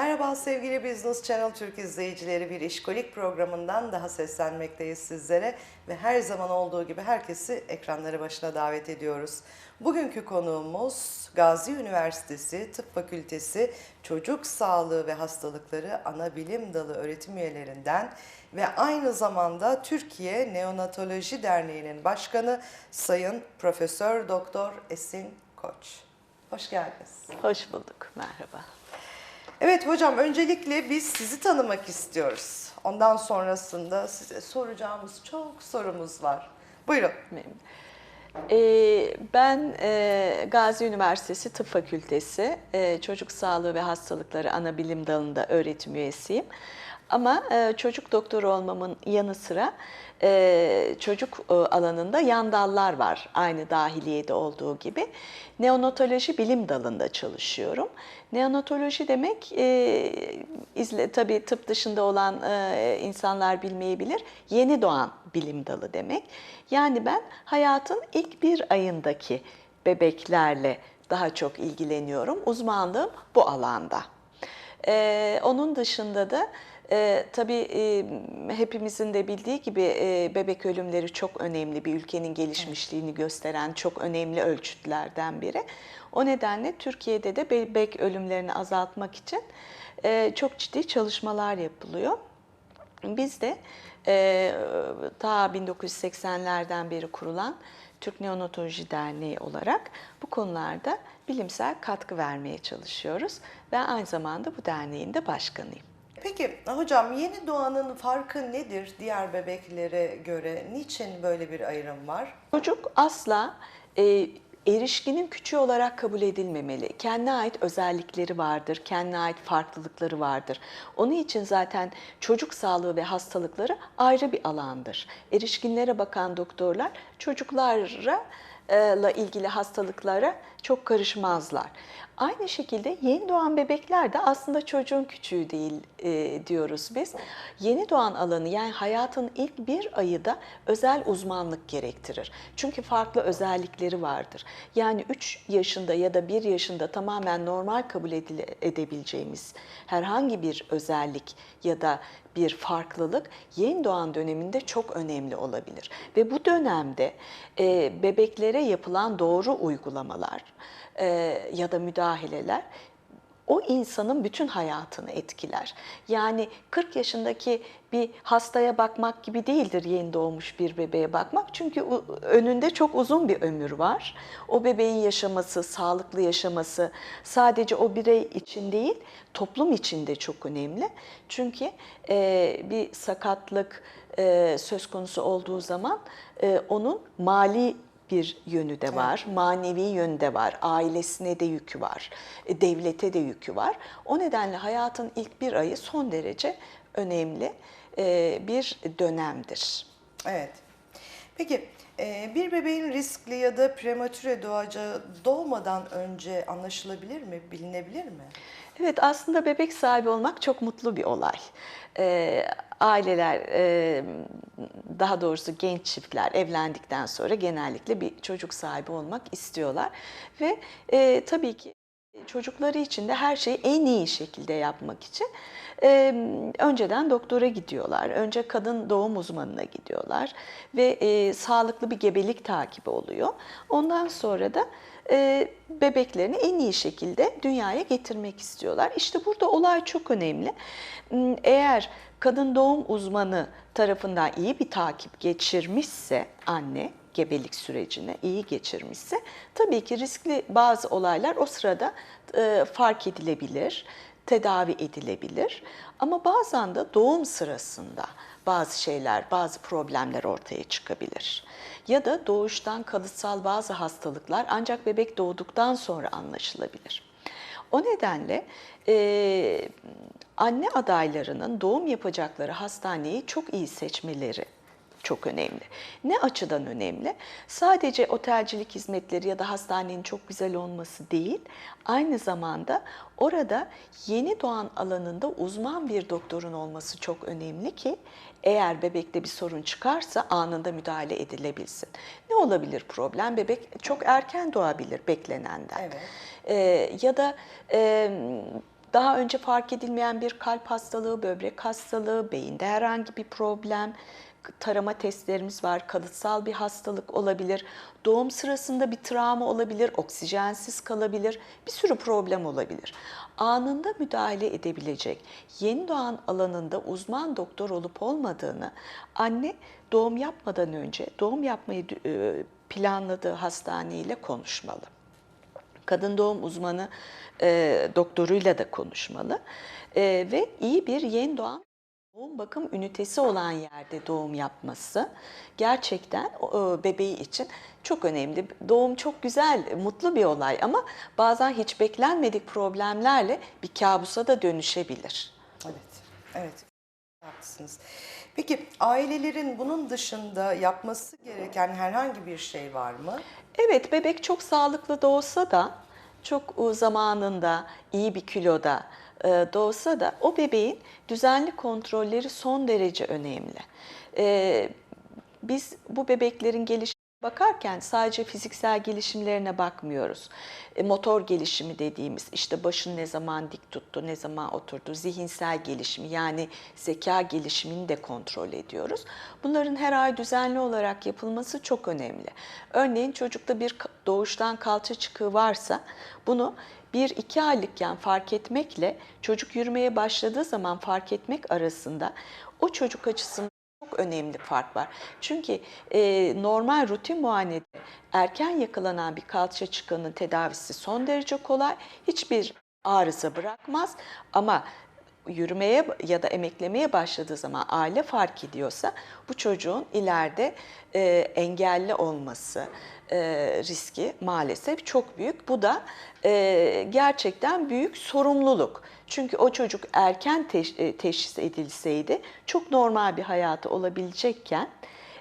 Merhaba sevgili Business Channel Türk izleyicileri bir işkolik programından daha seslenmekteyiz sizlere ve her zaman olduğu gibi herkesi ekranları başına davet ediyoruz. Bugünkü konuğumuz Gazi Üniversitesi Tıp Fakültesi Çocuk Sağlığı ve Hastalıkları Ana Bilim Dalı öğretim üyelerinden ve aynı zamanda Türkiye Neonatoloji Derneği'nin başkanı Sayın Profesör Doktor Esin Koç. Hoş geldiniz. Hoş bulduk, merhaba. Evet hocam öncelikle biz sizi tanımak istiyoruz. Ondan sonrasında size soracağımız çok sorumuz var. Buyurun. Memnun. Ee, ben e, Gazi Üniversitesi Tıp Fakültesi e, Çocuk Sağlığı ve Hastalıkları Ana Bilim Dalı'nda öğretim üyesiyim. Ama e, çocuk doktoru olmamın yanı sıra e, çocuk e, alanında yan dallar var. Aynı dahiliyede olduğu gibi. Neonatoloji bilim dalında çalışıyorum. Neonatoloji demek, e, izle, tabii tıp dışında olan insanlar bilmeyebilir, yeni doğan bilim dalı demek. Yani ben hayatın ilk bir ayındaki bebeklerle daha çok ilgileniyorum. Uzmanlığım bu alanda. E, onun dışında da e, tabii e, hepimizin de bildiği gibi e, bebek ölümleri çok önemli bir ülkenin gelişmişliğini gösteren çok önemli ölçütlerden biri. O nedenle Türkiye'de de bebek ölümlerini azaltmak için e, çok ciddi çalışmalar yapılıyor. Biz de e, ta 1980'lerden beri kurulan Türk Neonatoloji Derneği olarak bu konularda bilimsel katkı vermeye çalışıyoruz. ve aynı zamanda bu derneğin de başkanıyım. Peki hocam yeni doğanın farkı nedir diğer bebeklere göre? Niçin böyle bir ayrım var? Çocuk asla e, erişkinin küçüğü olarak kabul edilmemeli. Kendine ait özellikleri vardır, kendine ait farklılıkları vardır. Onun için zaten çocuk sağlığı ve hastalıkları ayrı bir alandır. Erişkinlere bakan doktorlar çocuklara ile ilgili hastalıklara çok karışmazlar. Aynı şekilde yeni doğan bebekler de aslında çocuğun küçüğü değil e, diyoruz biz. Yeni doğan alanı yani hayatın ilk bir ayı da özel uzmanlık gerektirir. Çünkü farklı özellikleri vardır. Yani 3 yaşında ya da 1 yaşında tamamen normal kabul edebileceğimiz herhangi bir özellik ya da bir farklılık yeni doğan döneminde çok önemli olabilir. Ve bu dönemde e, bebeklere yapılan doğru uygulamalar e, ya da müdahaleler o insanın bütün hayatını etkiler. Yani 40 yaşındaki bir hastaya bakmak gibi değildir yeni doğmuş bir bebeğe bakmak. Çünkü önünde çok uzun bir ömür var. O bebeğin yaşaması, sağlıklı yaşaması sadece o birey için değil, toplum için de çok önemli. Çünkü e, bir sakatlık e, söz konusu olduğu zaman e, onun mali bir yönü de var, manevi yönü de var, ailesine de yükü var, e, devlete de yükü var. O nedenle hayatın ilk bir ayı son derece önemli e, bir dönemdir. Evet. Peki e, bir bebeğin riskli ya da prematüre doğacağı doğmadan önce anlaşılabilir mi, bilinebilir mi? Evet aslında bebek sahibi olmak çok mutlu bir olay. Ee, aileler, daha doğrusu genç çiftler evlendikten sonra genellikle bir çocuk sahibi olmak istiyorlar. Ve tabii ki çocukları için de her şeyi en iyi şekilde yapmak için önceden doktora gidiyorlar. Önce kadın doğum uzmanına gidiyorlar ve sağlıklı bir gebelik takibi oluyor. Ondan sonra da bebeklerini en iyi şekilde dünyaya getirmek istiyorlar. İşte burada olay çok önemli. Eğer kadın doğum uzmanı tarafından iyi bir takip geçirmişse anne, gebelik sürecini iyi geçirmişse tabii ki riskli bazı olaylar o sırada e, fark edilebilir, tedavi edilebilir. Ama bazen de doğum sırasında bazı şeyler, bazı problemler ortaya çıkabilir. Ya da doğuştan kalıtsal bazı hastalıklar ancak bebek doğduktan sonra anlaşılabilir. O nedenle e, anne adaylarının doğum yapacakları hastaneyi çok iyi seçmeleri çok önemli. Ne açıdan önemli? Sadece otelcilik hizmetleri ya da hastanenin çok güzel olması değil, aynı zamanda orada yeni doğan alanında uzman bir doktorun olması çok önemli ki eğer bebekte bir sorun çıkarsa anında müdahale edilebilsin. Ne olabilir problem? Bebek çok erken doğabilir beklenenden. Evet. Ee, ya da e, daha önce fark edilmeyen bir kalp hastalığı, böbrek hastalığı, beyinde herhangi bir problem, tarama testlerimiz var. Kalıtsal bir hastalık olabilir. Doğum sırasında bir travma olabilir, oksijensiz kalabilir. Bir sürü problem olabilir. Anında müdahale edebilecek yeni doğan alanında uzman doktor olup olmadığını anne doğum yapmadan önce doğum yapmayı e, planladığı hastaneyle konuşmalı kadın doğum uzmanı e, doktoruyla da konuşmalı E, ve iyi bir yeni doğan doğum bakım ünitesi olan yerde doğum yapması gerçekten bebeği için çok önemli. Doğum çok güzel, mutlu bir olay ama bazen hiç beklenmedik problemlerle bir kabusa da dönüşebilir. Evet, evet. Haklısınız. Peki ailelerin bunun dışında yapması gereken herhangi bir şey var mı? Evet, bebek çok sağlıklı doğsa da, çok e, zamanında, iyi bir kiloda doğsa da o bebeğin düzenli kontrolleri son derece önemli. Biz bu bebeklerin gelişimine bakarken sadece fiziksel gelişimlerine bakmıyoruz. E, Motor gelişimi dediğimiz işte başını ne zaman dik tuttu, ne zaman oturdu, zihinsel gelişimi yani zeka gelişimini de kontrol ediyoruz. Bunların her ay düzenli olarak yapılması çok önemli. Örneğin çocukta bir doğuştan kalça çıkığı varsa bunu bir iki aylıkken fark etmekle çocuk yürümeye başladığı zaman fark etmek arasında o çocuk açısından önemli fark var. Çünkü e, normal rutin muayenede erken yakalanan bir kalça çıkanın tedavisi son derece kolay. Hiçbir arıza bırakmaz ama yürümeye ya da emeklemeye başladığı zaman aile fark ediyorsa bu çocuğun ileride e, engelli olması e, riski maalesef çok büyük. Bu da e, gerçekten büyük sorumluluk. Çünkü o çocuk erken e, teşhis edilseydi çok normal bir hayatı olabilecekken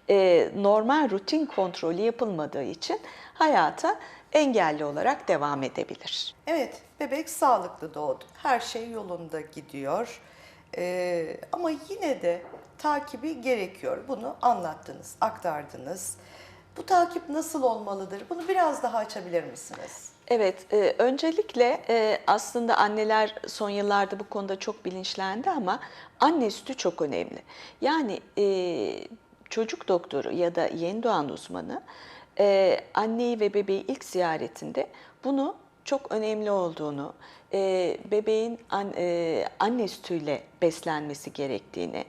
e, normal rutin kontrolü yapılmadığı için hayata engelli olarak devam edebilir. Evet, bebek sağlıklı doğdu. Her şey yolunda gidiyor. Ee, ama yine de takibi gerekiyor. Bunu anlattınız, aktardınız. Bu takip nasıl olmalıdır? Bunu biraz daha açabilir misiniz? Evet, e, öncelikle e, aslında anneler son yıllarda bu konuda çok bilinçlendi ama anne sütü çok önemli. Yani e, çocuk doktoru ya da yeni doğan uzmanı e, anneyi ve bebeği ilk ziyaretinde bunu çok önemli olduğunu, e, bebeğin an, e, anne sütüyle beslenmesi gerektiğini,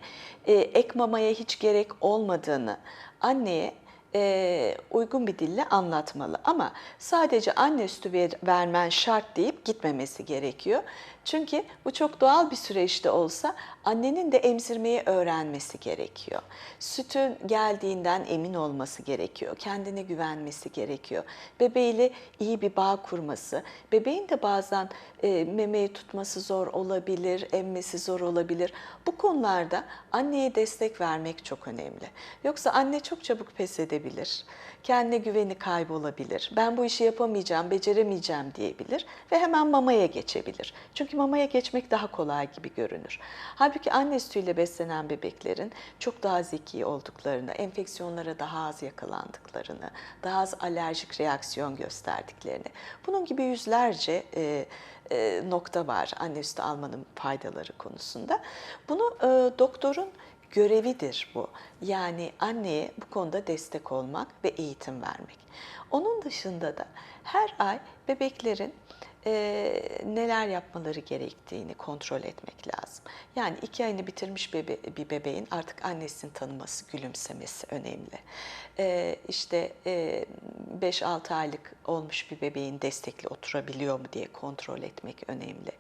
e, ek mamaya hiç gerek olmadığını anneye e, uygun bir dille anlatmalı. Ama sadece anne sütü ver- vermen şart deyip gitmemesi gerekiyor. Çünkü bu çok doğal bir süreçte olsa annenin de emzirmeyi öğrenmesi gerekiyor. Sütün geldiğinden emin olması gerekiyor. Kendine güvenmesi gerekiyor. Bebeğiyle iyi bir bağ kurması. Bebeğin de bazen e, memeyi tutması zor olabilir, emmesi zor olabilir. Bu konularda anneye destek vermek çok önemli. Yoksa anne çok çabuk pes edebilir. Kendine güveni kaybolabilir. Ben bu işi yapamayacağım, beceremeyeceğim diyebilir ve hemen mamaya geçebilir. Çünkü mamaya geçmek daha kolay gibi görünür. Halbuki anne sütüyle beslenen bebeklerin çok daha zeki olduklarını, enfeksiyonlara daha az yakalandıklarını, daha az alerjik reaksiyon gösterdiklerini, bunun gibi yüzlerce e, e, nokta var anne sütü almanın faydaları konusunda. Bunu e, doktorun görevidir bu. Yani anneye bu konuda destek olmak ve eğitim vermek. Onun dışında da her ay bebeklerin e, neler yapmaları gerektiğini kontrol etmek lazım. Yani iki ayını bitirmiş bebe, bir bebeğin artık annesini tanıması, gülümsemesi önemli. E, işte e, 5-6 aylık olmuş bir bebeğin destekli oturabiliyor mu diye kontrol etmek önemli.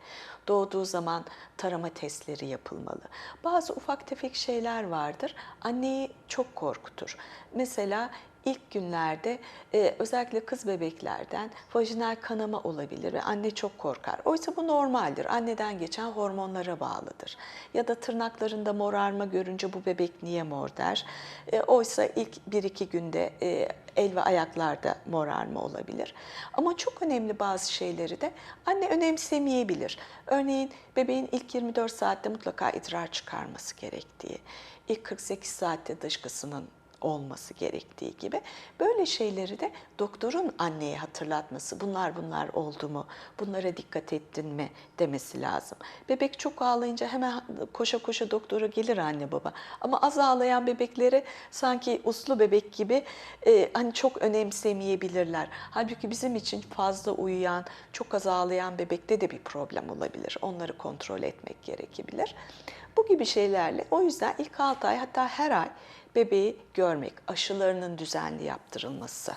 Doğduğu zaman tarama testleri yapılmalı. Bazı ufak tefek şeyler vardır. Anneyi çok korkutur. Mesela ilk günlerde e, özellikle kız bebeklerden vajinal kanama olabilir ve anne çok korkar. Oysa bu normaldir. Anneden geçen hormonlara bağlıdır. Ya da tırnaklarında morarma görünce bu bebek niye mor der. E, oysa ilk 1-2 günde e, el ve ayaklarda morarma olabilir. Ama çok önemli bazı şeyleri de anne önemsemeyebilir. Örneğin bebeğin ilk 24 saatte mutlaka idrar çıkarması gerektiği, ilk 48 saatte dışkısının olması gerektiği gibi böyle şeyleri de doktorun anneye hatırlatması bunlar bunlar oldu mu bunlara dikkat ettin mi demesi lazım. Bebek çok ağlayınca hemen koşa koşa doktora gelir anne baba ama az ağlayan bebekleri sanki uslu bebek gibi e, hani çok önemsemeyebilirler. Halbuki bizim için fazla uyuyan çok az ağlayan bebekte de bir problem olabilir. Onları kontrol etmek gerekebilir. Bu gibi şeylerle o yüzden ilk 6 ay hatta her ay bebeği görmek, aşılarının düzenli yaptırılması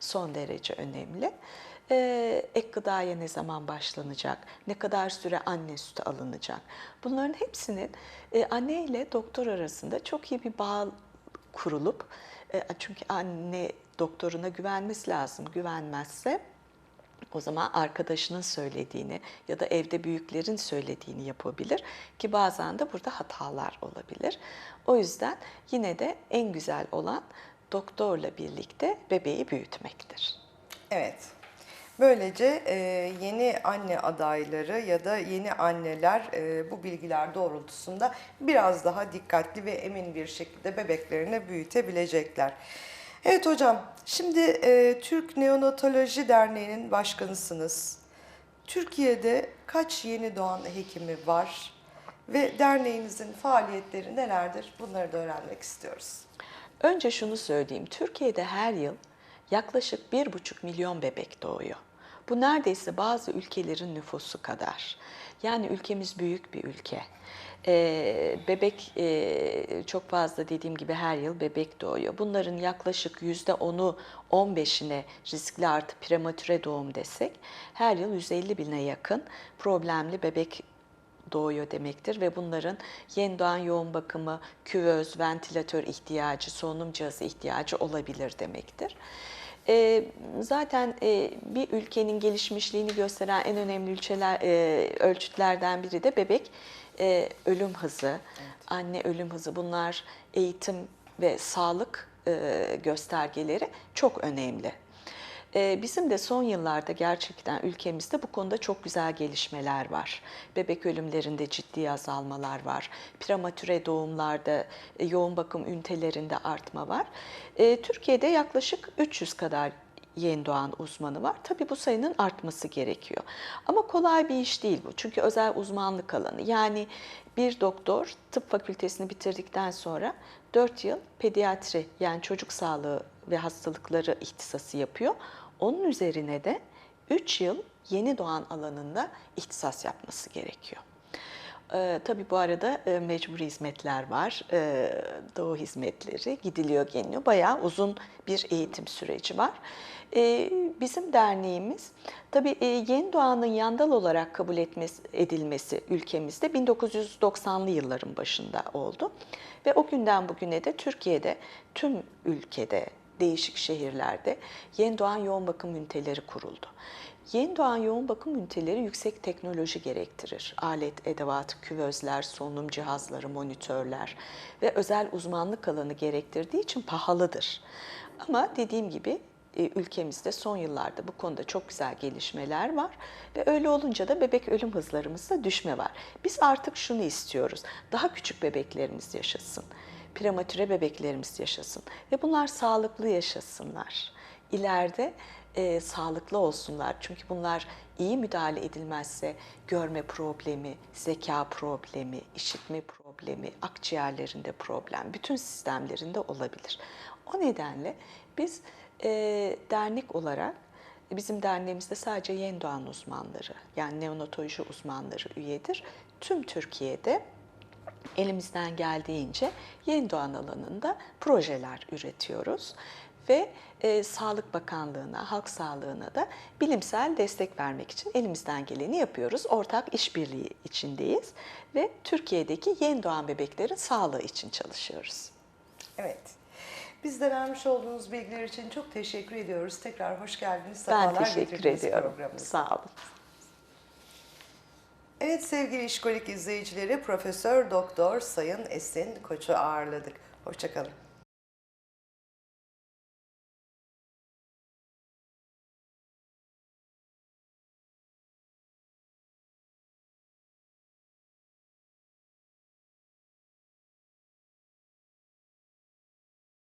son derece önemli. Ee, ek gıdaya ne zaman başlanacak, ne kadar süre anne sütü alınacak. Bunların hepsinin e, anne ile doktor arasında çok iyi bir bağ kurulup, e, çünkü anne doktoruna güvenmesi lazım, güvenmezse o zaman arkadaşının söylediğini ya da evde büyüklerin söylediğini yapabilir ki bazen de burada hatalar olabilir. O yüzden yine de en güzel olan doktorla birlikte bebeği büyütmektir. Evet. Böylece e, yeni anne adayları ya da yeni anneler e, bu bilgiler doğrultusunda biraz daha dikkatli ve emin bir şekilde bebeklerini büyütebilecekler. Evet hocam, şimdi e, Türk Neonatoloji Derneği'nin başkanısınız. Türkiye'de kaç yeni doğan hekimi var ve derneğinizin faaliyetleri nelerdir? Bunları da öğrenmek istiyoruz. Önce şunu söyleyeyim. Türkiye'de her yıl yaklaşık 1,5 milyon bebek doğuyor. Bu neredeyse bazı ülkelerin nüfusu kadar. Yani ülkemiz büyük bir ülke. Ee, bebek e, çok fazla dediğim gibi her yıl bebek doğuyor. Bunların yaklaşık %10'u 15'ine riskli artı prematüre doğum desek her yıl 150 bine yakın problemli bebek doğuyor demektir ve bunların yeni doğan yoğun bakımı, küvöz, ventilatör ihtiyacı, solunum cihazı ihtiyacı olabilir demektir. E, zaten e, bir ülkenin gelişmişliğini gösteren en önemli ülkeler, e, ölçütlerden biri de bebek e, ölüm hızı, anne ölüm hızı. Bunlar eğitim ve sağlık e, göstergeleri çok önemli. Ee, Bizim de son yıllarda gerçekten ülkemizde bu konuda çok güzel gelişmeler var. Bebek ölümlerinde ciddi azalmalar var. Prematüre doğumlarda, e, yoğun bakım ünitelerinde artma var. Ee, Türkiye'de yaklaşık 300 kadar yeni doğan uzmanı var. Tabii bu sayının artması gerekiyor. Ama kolay bir iş değil bu. Çünkü özel uzmanlık alanı. Yani bir doktor tıp fakültesini bitirdikten sonra 4 yıl pediatri yani çocuk sağlığı ve hastalıkları ihtisası yapıyor. Onun üzerine de 3 yıl yeni doğan alanında ihtisas yapması gerekiyor. Ee, tabii bu arada e, mecburi hizmetler var, e, doğu hizmetleri gidiliyor geliniyor. Bayağı uzun bir eğitim süreci var. E, bizim derneğimiz tabii e, yeni doğanın yandal olarak kabul etmesi, edilmesi ülkemizde 1990'lı yılların başında oldu. Ve o günden bugüne de Türkiye'de tüm ülkede değişik şehirlerde yeni doğan yoğun bakım üniteleri kuruldu. Yeni doğan yoğun bakım üniteleri yüksek teknoloji gerektirir. Alet, edevat, küvözler, solunum cihazları, monitörler ve özel uzmanlık alanı gerektirdiği için pahalıdır. Ama dediğim gibi ülkemizde son yıllarda bu konuda çok güzel gelişmeler var ve öyle olunca da bebek ölüm hızlarımızda düşme var. Biz artık şunu istiyoruz. Daha küçük bebeklerimiz yaşasın. Prematüre bebeklerimiz yaşasın ve bunlar sağlıklı yaşasınlar. İleride e, sağlıklı olsunlar. Çünkü bunlar iyi müdahale edilmezse görme problemi, zeka problemi, işitme problemi, akciğerlerinde problem, bütün sistemlerinde olabilir. O nedenle biz e, dernek olarak Bizim derneğimizde sadece yeni doğan uzmanları yani neonatoloji uzmanları üyedir. Tüm Türkiye'de elimizden geldiğince yeni doğan alanında projeler üretiyoruz ve e, Sağlık Bakanlığı'na, Halk Sağlığı'na da bilimsel destek vermek için elimizden geleni yapıyoruz. Ortak işbirliği içindeyiz ve Türkiye'deki yeni doğan bebeklerin sağlığı için çalışıyoruz. Evet. Biz de vermiş olduğunuz bilgiler için çok teşekkür ediyoruz. Tekrar hoş geldiniz. Ben sefalar teşekkür getirdiniz ediyorum. Sağ olun. Evet sevgili işkolik izleyicileri Profesör Doktor Sayın Esin Koç'u ağırladık. Hoşçakalın.